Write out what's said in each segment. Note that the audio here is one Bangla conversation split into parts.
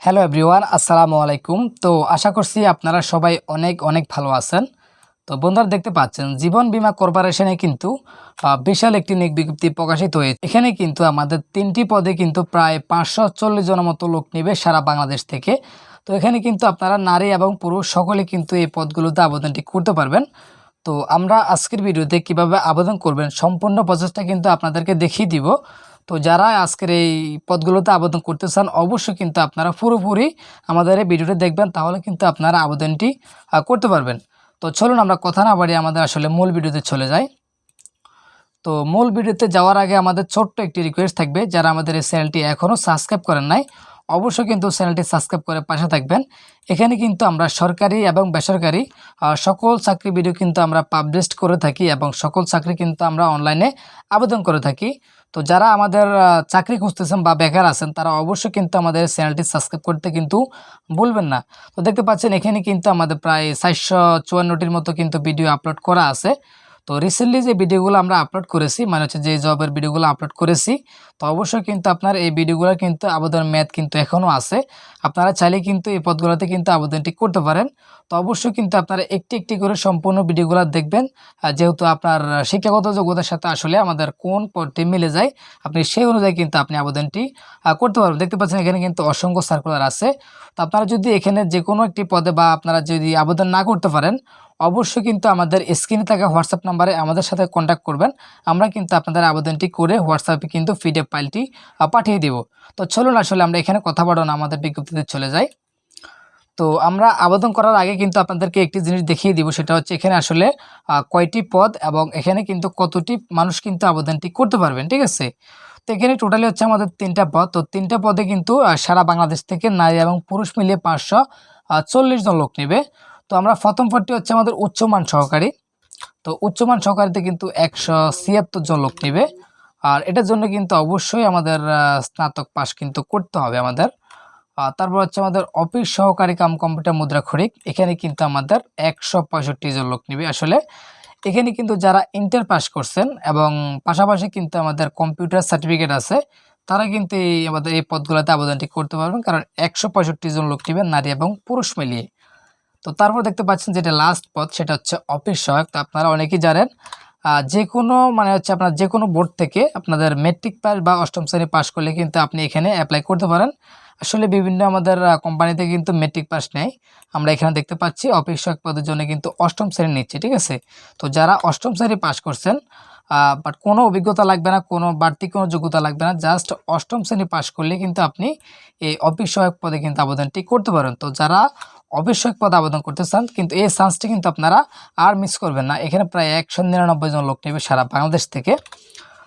হ্যালো এভরিওয়ান আসসালামু আলাইকুম। তো আশা করছি আপনারা সবাই অনেক অনেক ভালো আছেন। তো বন্ধুরা দেখতে পাচ্ছেন, জীবন বীমা কর্পোরেশনে কিন্তু বিশাল একটি নিয়োগ বিজ্ঞপ্তি প্রকাশিত হয়েছে। এখানে কিন্তু আমাদের তিনটি পদে কিন্তু প্রায় পাঁচশো চল্লিশ জনের মতো লোক নেবে সারা বাংলাদেশ থেকে। তো এখানে কিন্তু আপনারা নারী এবং পুরুষ সকলে কিন্তু এই পদগুলোতে আবেদনটি করতে পারবেন। তো আমরা আজকের ভিডিওতে কীভাবে আবেদন করবেন সম্পূর্ণ প্রসেসটা কিন্তু আপনাদেরকে দেখিয়ে দিব। তো যারা আজকের এই পদগুলোতে আবেদন করতে চান, অবশ্যই কিন্তু আপনারা পুরোপুরি আমাদের এই ভিডিওটা দেখবেন, তাহলে কিন্তু আপনারা আবেদনটি করতে পারবেন। তো চলুন আমরা কথা না বাড়িয়ে আমাদের আসলে মূল ভিডিওতে চলে যাই। তো মূল ভিডিওতে যাওয়ার আগে আমাদের ছোট্ট একটি রিকোয়েস্ট থাকবে, যারা আমাদের এই চ্যানেলটি এখনও সাবস্ক্রাইব করেন নাই, অবশ্যই কিন্তু চ্যানেলটি সাবস্ক্রাইব করে পাশে থাকবেন। এখানে কিন্তু আমরা সরকারি এবং বেসরকারি সকল চাকরি ভিডিও কিন্তু আমরা পাবলিশ করে থাকি এবং সকল চাকরি কিন্তু আমরা অনলাইনে আবেদন করে থাকি। তো যারা আমাদের চাকরি খুঁজতেছেন বা বেকার আছেন, তারা অবশ্যই কিন্তু আমাদের চ্যানেলটি সাবস্ক্রাইব করতে কিন্তু ভুলবেন না। তো দেখতে পাচ্ছেন এখানে কিন্তু আমাদের প্রায় চারশো চুয়ান্নটির মতো কিন্তু ভিডিও আপলোড করা আছে। তো রিসেন্টলি যে ভিডিওগুলো আমরা আপলোড করেছি মানে হচ্ছে যে জবের ভিডিওগুলো আপলোড করেছি, তো অবশ্যই কিন্তু আপনার এই ভিডিওগুলো কিন্তু আবেদন মেয়াদ কিন্তু এখনও আছে। আপনারা চাইলে কিন্তু এই পদগুলোতে কিন্তু আবেদনটি করতে পারেন। তো অবশ্যই কিন্তু আপনারা একটি একটি করে সম্পূর্ণ ভিডিওগুলো দেখবেন। যেহেতু আপনার শিক্ষাগত যোগ্যতার সাথে আসলে আমাদের কোন পদটি মিলে যায়, আপনি সেই অনুযায়ী কিন্তু আপনি আবেদনটি করতে পারবেন। দেখতে পাচ্ছেন এখানে কিন্তু অসংখ্য সার্কুলার আছে। তো আপনারা যদি এখানে যে কোনো একটি পদে বা আপনারা যদি আবেদন না করতে পারেন অবশ্যই কিন্তু আমাদের স্ক্রিনে থাকা হোয়াটসঅ্যাপ নাম্বারে আমাদের সাথে কন্ট্যাক্ট করবেন। আমরা কিন্তু আপনাদের আবেদনটি করে হোয়াটসঅ্যাপে কিন্তু পিডিএফ ফাইলটি পাঠিয়ে দেব। তো চলুন আসলে আমরা এখানে কথা বাড়ানো আমাদের বিজ্ঞপ্তিতে চলে যাই। তো আমরা আবেদন করার আগে কিন্তু আপনাদেরকে একটি জিনিস দেখিয়ে দিব, সেটা হচ্ছে এখানে আসলে কয়টি পদ এবং এখানে কিন্তু কতটি মানুষ কিন্তু আবেদনটি করতে পারবেন, ঠিক আছে? তো এখানে টোটালি হচ্ছে আমাদের তিনটা পদ। তো তিনটা পদে কিন্তু সারা বাংলাদেশ থেকে নারী এবং পুরুষ মিলিয়ে পাঁচশো চল্লিশ জন লোক নেবে। তো আমরা প্রথম পদটি হচ্ছে আমাদের উচ্চমান সহকারী। তো উচ্চমান সহকারীতে কিন্তু একশো ছিয়াত্তর জন লোক নেবে। আর এটার জন্য কিন্তু অবশ্যই আমাদের স্নাতক পাশ কিন্তু করতে হবে আমাদের। তারপর হচ্ছে আমাদের অফিস সহকারী কাম কম্পিউটার মুদ্রা খরিক এখানে কিন্তু আমাদের একশো পঁয়ষট্টি জন লোক নেবে আসলে। এখানে কিন্তু যারা ইন্টার পাস করছেন এবং পাশাপাশি কিন্তু আমাদের কম্পিউটার সার্টিফিকেট আছে, তারা কিন্তু এই আমাদের এই পদগুলোতে আবেদনটি করতে পারবেন। কারণ একশো পঁয়ষট্টি জন লোক নেবেন নারী এবং পুরুষ মিলিয়ে। তো তারপর দেখতে পাচ্ছেন যেটা লাস্ট পদ সেটা হচ্ছে অফিস সহায়ক। তো আপনারা অনেকেই জানেন যে কোনো মানে হচ্ছে আপনার যে কোনো বোর্ড থেকে আপনাদের মেট্রিক পাস বা অষ্টম শ্রেণি পাস করলে কিন্তু আপনি এখানে অ্যাপ্লাই করতে পারেন। আসলে বিভিন্ন আমাদের কোম্পানিতে কিন্তু মেট্রিক পাস নেয়। আমরা এখানে দেখতে পাচ্ছি অফিস সহায়ক পদের জন্য কিন্তু অষ্টম শ্রেণি নিচ্ছে, ঠিক আছে? তো যারা অষ্টম শ্রেণি পাস করছেন বাট কোনো অভিজ্ঞতা লাগবে না, কোনো বাড়তি কোনো যোগ্যতা লাগবে না জাস্ট অষ্টম শ্রেণি পাস করলে কিন্তু আপনি এই অফিস সহায়ক পদে কিন্তু আবেদনটি করতে পারেন। তো যারা সহায়ক পদে আবেদন করতে চান, কিন্তু এই চান্সটি কিন্তু আপনারা আর মিস করবেন না। এখানে প্রায় একশো নিরানব্বই জন লোক নেবে সারা বাংলাদেশ থেকে।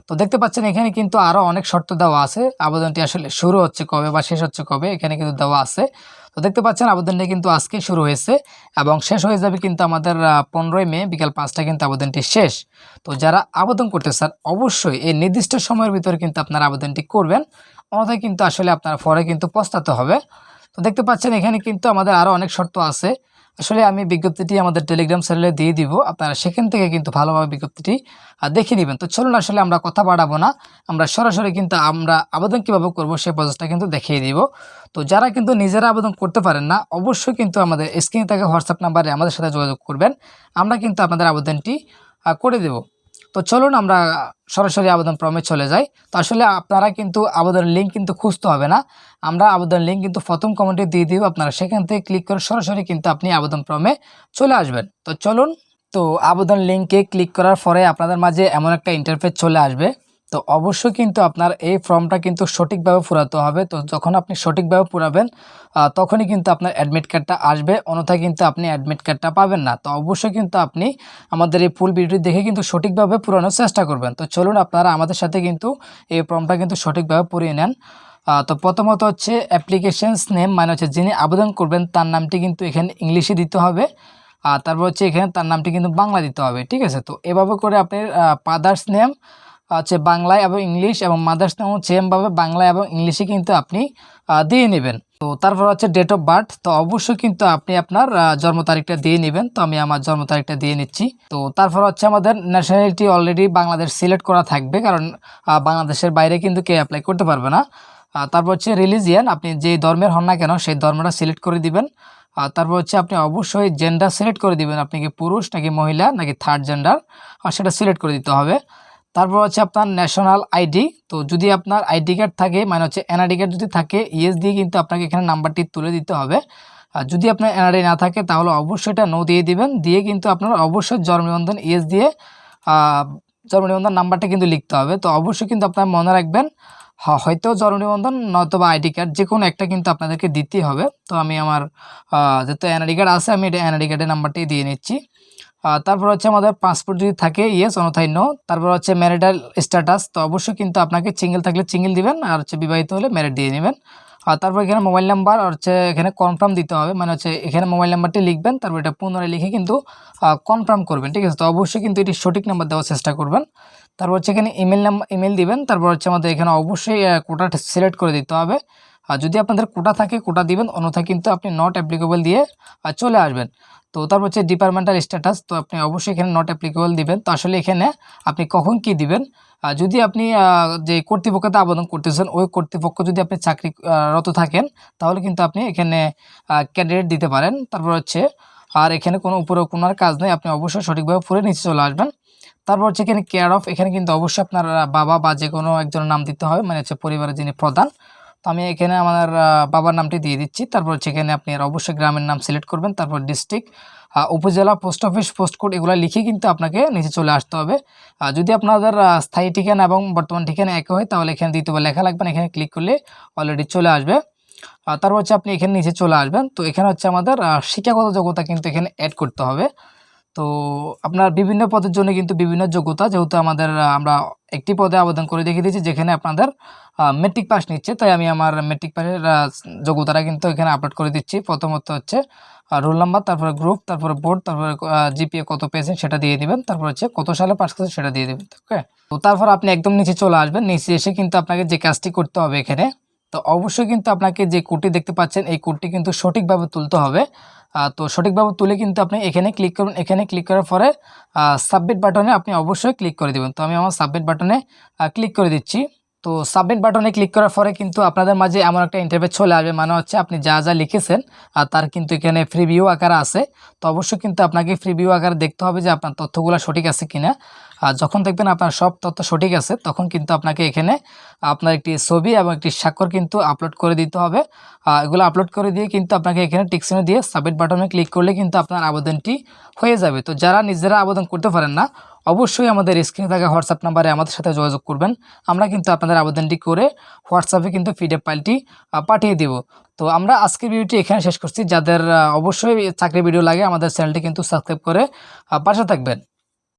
তো দেখতে পাচ্ছেন, এখানে কিন্তু আরও অনেক শর্ত দেওয়া আছে। আবেদনটি আসলে শুরু হচ্ছে কবে বা শেষ হচ্ছে কবে, এখানে কিন্তু দেওয়া আছে। তো দেখতে পাচ্ছেন আবেদনটি কিন্তু আজকে শুরু হয়েছে এবং শেষ হয়ে যাবে কিন্তু আমাদের পনেরোই মে বিকাল পাঁচটা কিন্তু আবেদনটি শেষ। তো যারা আবেদন করতে চান, অবশ্যই এই নির্দিষ্ট সময়ের ভিতরে কিন্তু আপনারা আবেদনটি করবেন। অন্যথায় কিন্তু আসলে আপনার ফরে কিন্তু পস্তাতে হবে। তো দেখতে পাচ্ছেন, এখানে কিন্তু আমাদের আরও অনেক শর্ত আছে। আসলে আমি বিজ্ঞপ্তিটি আমাদের টেলিগ্রাম চ্যানেলে দিয়ে দিব। আপনারা সেখান থেকে কিন্তু ভালোভাবে বিজ্ঞপ্তিটি দেখে নেবেন। তো চলুন আসলে আমরা কথা বাড়াবো না। আমরা সরাসরি কিন্তু আমরা আবেদন কীভাবে করব সেই প্রসেসটা কিন্তু দেখিয়ে দিব। তো যারা কিন্তু নিজেরা আবেদন করতে পারেন না, অবশ্যই কিন্তু আমাদের স্ক্রিনে থাকা হোয়াটসঅ্যাপ নাম্বারে আমাদের সাথে যোগাযোগ করবেন। আমরা কিন্তু আপনাদের আবেদনটি করে দেব। তো চলুন আমরা সরাসরি আবেদন ফর্মে চলে যাই। তো আসলে আপনারা কিন্তু আবেদন লিঙ্ক কিন্তু খুঁজতে হবে না। আমরা আবেদন লিঙ্ক কিন্তু প্রথম কমেন্টে দিয়ে দিব। আপনারা সেখান থেকে ক্লিক করে সরাসরি কিন্তু আপনি আবেদন ফর্মে চলে আসবেন। তো চলুন, তো আবেদন লিঙ্কে ক্লিক করার পরে আপনাদের মাঝে এমন একটা ইন্টারফেস চলে আসবে। তো অবশ্যই কিন্তু আপনার এই ফর্মটা কিন্তু সঠিকভাবে পুরাতে হবে। তো যখন আপনি সঠিকভাবে পুরাবেন তখনই কিন্তু আপনার অ্যাডমিট কার্ডটা আসবে। অন্যথায় কিন্তু আপনি অ্যাডমিট কার্ডটা পাবেন না। তো অবশ্যই কিন্তু আপনি আমাদের এই ফুল ভিডিওটি দেখে কিন্তু সঠিকভাবে পুরানোর চেষ্টা করবেন। তো চলুন আপনারা আমাদের সাথে কিন্তু এই ফর্মটা কিন্তু সঠিকভাবে পুরিয়ে নেন। তো প্রথমত হচ্ছে অ্যাপ্লিকেশনস নেম মানে হচ্ছে যিনি আবেদন করবেন, তার নামটি কিন্তু এখানে ইংলিশে দিতে হবে। আর তারপর হচ্ছে এখানে তার নামটি কিন্তু বাংলা দিতে হবে, ঠিক আছে? তো এভাবে করে আপনি ফাদার্স নেম হচ্ছে বাংলায় এবং ইংলিশ এবং মাদার্স নেম সেমভাবে বাংলা এবং ইংলিশে কিন্তু আপনি দিয়ে নেবেন। তো তারপর হচ্ছে ডেট অফ বার্থ তো অবশ্যই কিন্তু আপনি আপনার জন্ম তারিখটা দিয়ে নেবেন। তো আমি আমার জন্ম তারিখটা দিয়ে নিচ্ছি। তো তারপর হচ্ছে আমাদের ন্যাশনালিটি অলরেডি বাংলাদেশ সিলেক্ট করা থাকবে, কারণ বাংলাদেশের বাইরে কিন্তু কেউ অ্যাপ্লাই করতে পারবে না। তারপর হচ্ছে রিলিজিয়ান আপনি যে ধর্মের হন না কেন, সেই ধর্মটা সিলেক্ট করে দিবেন। আর তারপর হচ্ছে আপনি অবশ্যই জেন্ডার সিলেক্ট করে দিবেন। আপনি কি পুরুষ, নাকি মহিলা, নাকি থার্ড জেন্ডার সেটা সিলেক্ট করে দিতে হবে। তারপর হচ্ছে আপনার ন্যাশনাল আইডি তো যদি আপনার আইডি কার্ড থাকে মানে হচ্ছে এনআইডি কার্ড যদি থাকে ইএস দিয়ে কিন্তু আপনাকে এখানে নাম্বারটি তুলে দিতে হবে। আর যদি আপনার এনআরআই না থাকে, তাহলে অবশ্যই এটা নো দিয়ে দিবেন। দিয়ে কিন্তু আপনার অবশ্যই জন্ম নিবন্ধন ইএস দিয়ে জন্ম নিবন্ধন নাম্বারটা কিন্তু লিখতে হবে। তো অবশ্যই কিন্তু আপনার মনে রাখবেন হয়তো জরুরি নিবন্ধন নয়তো বা আইডি কার্ড যে কোনো একটা কিন্তু আপনাদেরকে দিতেই হবে। তো আমি আমার যেহেতু এনআইডি কার্ড আছে, আমি এটা এনআইডি কার্ডের নাম্বারটি দিয়ে নিচ্ছি। তারপর হচ্ছে আমাদের পাসপোর্ট যদি থাকে ইয়েস অনথাই নো তারপর হচ্ছে ম্যারিটাল স্ট্যাটাস তো অবশ্যই কিন্তু আপনাকে চিঙ্গেল থাকলে চিঙ্গেল দিবেন, আর হচ্ছে বিবাহিত হলে ম্যারিড দিয়ে নেবেন। আর তারপর এখানে মোবাইল নাম্বার হচ্ছে এখানে কনফার্ম দিতে হবে। মানে হচ্ছে এখানে মোবাইল নাম্বারটি লিখবেন, তারপর এটা পুনরায় লিখে কিন্তু কনফার্ম করবেন, ঠিক আছে? তো অবশ্যই কিন্তু এটি সঠিক নাম্বার দেওয়ার চেষ্টা করবেন। তারপর হচ্ছে এখানে ইমেল নাম্বার ইমেল দিবেন, তারপর হচ্ছে আমাদের এখানে অবশ্যই কোটা সিলেক্ট করে দিতে হবে। আর যদি আপনাদের কোটা থাকে কোটা দিবেন অন্যথা কিন্তু আপনি নট অ্যাপ্লিকেবল দিয়ে চলে আসবেন। তো তারপর হচ্ছে ডিপার্টমেন্টাল স্ট্যাটাস তো আপনি অবশ্যই এখানে নট অ্যাপ্লিকেবল দিবেন। তো আসলে এখানে আপনি কখন কি দিবেন? যদি আপনি যে কর্তৃপক্ষতে আবেদন করতেছেন, ওই কর্তৃপক্ষ যদি আপনি চাকরিরত থাকেন, তাহলে কিন্তু আপনি এখানে ক্যান্ডিডেট দিতে পারেন। তারপর হচ্ছে, আর এখানে কোনো উপরে কোনো কাজ নেই, আপনি অবশ্যই সঠিকভাবে পড়ে নিচে চলে আসবেন। তারপর হচ্ছে এখানে কেয়ার অফ এখানে কিন্তু অবশ্যই আপনার বাবা বা যে কোনো একজনের নাম দিতে হবে মানে হচ্ছে পরিবারের যিনি প্রধান তো আমি এখানে আমার বাবার নামটি দিয়ে দিচ্ছি। তারপর এখানে আপনি আর অবশ্যই গ্রামের নাম সিলেক্ট করবেন, তারপর ডিস্ট্রিক্ট উপজেলা পোস্ট অফিস পোস্ট কোড এগুলো লিখে কিন্তু আপনাকে নিচে চলে আসতে হবে। যদি আপনাদের স্থায়ী ঠিকানা এবং বর্তমান ঠিকানা একই হয়, তাহলে এখানে দ্বিতীয়বার লেখা লাগবে না, এখানে ক্লিক করলে অলরেডি চলে আসবে। তারপর হচ্ছে আপনি এখানে নিচে চলে আসবেন। তো এখানে হচ্ছে আমাদের শিক্ষাগত যোগ্যতা কিন্তু এখানে অ্যাড করতে হবে। তো আপনার বিভিন্ন পদের জন্য কিন্তু বিভিন্ন যোগ্যতা যেহেতু আমাদের আমরা একটি পদে আবেদন করে দেখিয়ে দিয়েছি যেখানে আপনাদের মেট্রিক পাস নিচ্ছে। তাই আমি আমার মেট্রিক পাসের যোগ্যতাটা কিন্তু এখানে আপলোড করে দিচ্ছি। প্রথমত হচ্ছে রোল নাম্বার তারপরে গ্রুপ তারপরে বোর্ড তারপরে জিপিএ কত পেয়েছেন সেটা দিয়ে দিবেন। তারপর হচ্ছে কত সালে পাস করছেন সেটা দিয়ে দেবেন। ওকে তো তারপর আপনি একদম নিচে চলে আসবেন। নিচে এসে কিন্তু আপনাকে যে কাজটি করতে হবে এখানে তো অবশ্যই কিন্তু আপনাকে যে কোডটি দেখতে পাচ্ছেন, এই কোডটি কিন্তু সঠিকভাবে তুলতে হবে। তো সঠিকভাবে তুলে কিন্তু আপনি এখানে ক্লিক করুন। এখানে ক্লিক করার পরে সাবমিট বাটনে আপনি অবশ্যই ক্লিক করে দেবেন। তো আমি আমার সাবমিট বাটনে ক্লিক করে দিচ্ছি। তো সাবমিট বাটনে ক্লিক করার পরে কিন্তু আপনাদের মাঝে এমন একটা ইন্টারভিউ চলে আসবে। মানে হচ্ছে আপনি যা যা লিখেছেন, আর তার কিন্তু এখানে ফ্রি ভিউ আকারে আছে। তো অবশ্যই কিন্তু আপনাকে ফ্রি ভিউ আকারে দেখতে হবে যে আপনার তথ্যগুলো সঠিক আছে কিনা। আর যখন দেখবেন আপনার সব তথ্য সঠিক আছে, তখন কিন্তু আপনাকে এখানে আপনার একটি ছবি এবং একটি স্বাক্ষর কিন্তু আপলোড করে দিতে হবে। এগুলো আপলোড করে দিয়ে কিন্তু আপনাকে এখানে টিকসিনে দিয়ে সাবমিট বাটনে ক্লিক করলে কিন্তু আপনার আবেদনটি হয়ে যাবে। তো যারা নিজেরা আবেদন করতে পারেন না অবশ্যই আমাদের স্ক্রিনে থাকা হোয়াটসঅ্যাপ নাম্বারে আমাদের সাথে যোগাযোগ করবেন। আমরা কিন্তু আপনাদের আবেদনটি করে হোয়াটসঅ্যাপে কিন্তু পিডিএফ ফাইলটি পাঠিয়ে দিব। তো আমরা আজকের ভিডিওটি এখানে শেষ করছি। যাদের অবশ্যই চাকরি ভিডিও লাগে আমাদের চ্যানেলটি কিন্তু সাবস্ক্রাইব করে পাশে থাকবেন।